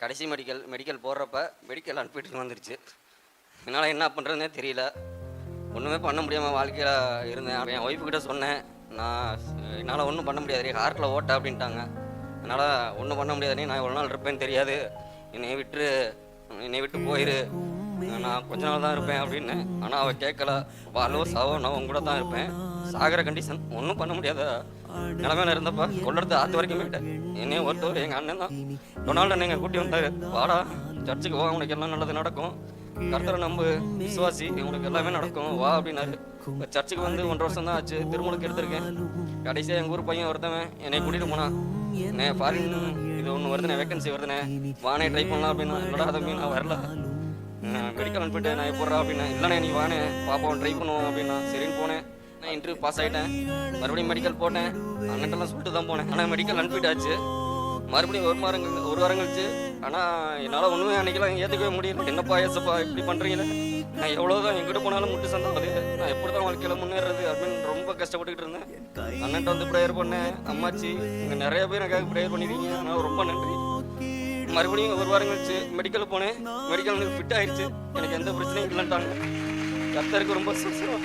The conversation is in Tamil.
கடைசி மெடிக்கல் மெடிக்கல் போடுறப்ப மெடிக்கல் அனுப்பிட்டு வந்துருச்சு. என்னால் என்ன பண்ணுறதுனே தெரியல. ஒன்றுமே பண்ண முடியாமல் வாழ்க்கையில் இருந்தேன். என் ஒய்ஃப்கிட்ட சொன்னேன். நான் என்னால் ஒன்றும் பண்ண முடியாது. ஹார்ட்டில் ஓட்ட அப்படின்ட்டாங்க. என்னால் ஒன்றும் பண்ண முடியாது நான் எவ்வளோ நாள் இருப்பேன்னு தெரியாது. என்னை விட்டு என்னை விட்டு போயிரு. நான் கொஞ்ச நாள் தான் இருப்பேன் அப்படின்னு ஆனால் அவள் கேட்கல. வாழோ சாவோ நான் உன் கூட தான் இருப்பேன். சாகிற கண்டிஷன் ஒன்றும் பண்ண முடியாத நிலமையில இருந்தப்ப கொள்ளடுத்து ஆத்து வரைக்கும் போயிட்டேன். என்னையும் ஒருத்தவர் எங்கள் அண்ணன் தான். டொனால்டு அண்ணன் எங்கள் கூட்டி வந்தார். வாடா சர்ச்சுக்கு வா உனக்கு எல்லாம் நல்லது நடக்கும். கர்த்தரை நம்பு விசுவாசி உனக்கு எல்லாமே நடக்கும். வா அப்படின்னாரு. இப்போ சர்ச்சுக்கு வந்து ஒன்றரை வருஷம் தான் ஆச்சு. திருமணக்கு எடுத்திருக்கேன் கடைசியாக எங்கள் ஊர் பையன் ஒருத்தவன் என்னை கூட்டிகிட்டு போனான். நே ஃபாரின் இது ஒன்று வருதுண்ணே வேகன்சி வருதுண்ணே வானே ட்ரை பண்ணலாம் அப்படின்னா என்னடா தம்பி நான் வரல. மெடிக்கல் அனுப்பிட்டு நான் போடுறா அப்படின்னா இல்லைண்ணே நீ வானே பாப்பாவும் ட்ரை பண்ணுவோம் அப்படின்னா சரின்னு போனேன். நான் இன்டர்வியூ பாஸ் ஆகிட்டேன் மறுபடியும் மெடிக்கல் போட்டேன். அண்ணன்ட்டெல்லாம் சொல்லிட்டு தான் போனேன். ஆனால் மெடிக்கல் அனுப்பிட்டாச்சு. மறுபடியும் ஒரு வாரம் ஒரு வாரம் கழிச்சு ஆனால் என்னால் ஒன்றுமே அன்னைக்கெல்லாம் ஏற்றுக்கவே முடியல. என்னப்பா ஏசப்பா இப்படி பண்ணுறீங்களே நான் எவ்வளோ தான் எங்கிட்ட போனாலும் முட்டு சந்தாது நான் எப்படி தான் வாழ்க்கையில் முன்னேறது? அப்படின்னு ரொம்ப கஷ்டப்பட்டுக்கிட்டு இருந்தேன். அண்ணன்ட்ட வந்து ப்ரேயர் பண்ணேன். அம்மாச்சி இங்கே நிறைய பேர் எனக்காக ப்ரேயர் பண்ணிருக்கீங்க. ஆனால் ரொம்ப நன்றி. மறுபடியும் ஒரு வாரம் கழிச்சு மெடிக்கல் போனேன். மெடிக்கல் வந்து ஃபிட் ஆயிடுச்சு எனக்கு எந்த பிரச்சனையும் இல்லைன்ட்டாங்க. கர்த்தருக்கு ரொம்ப சந்தோஷம்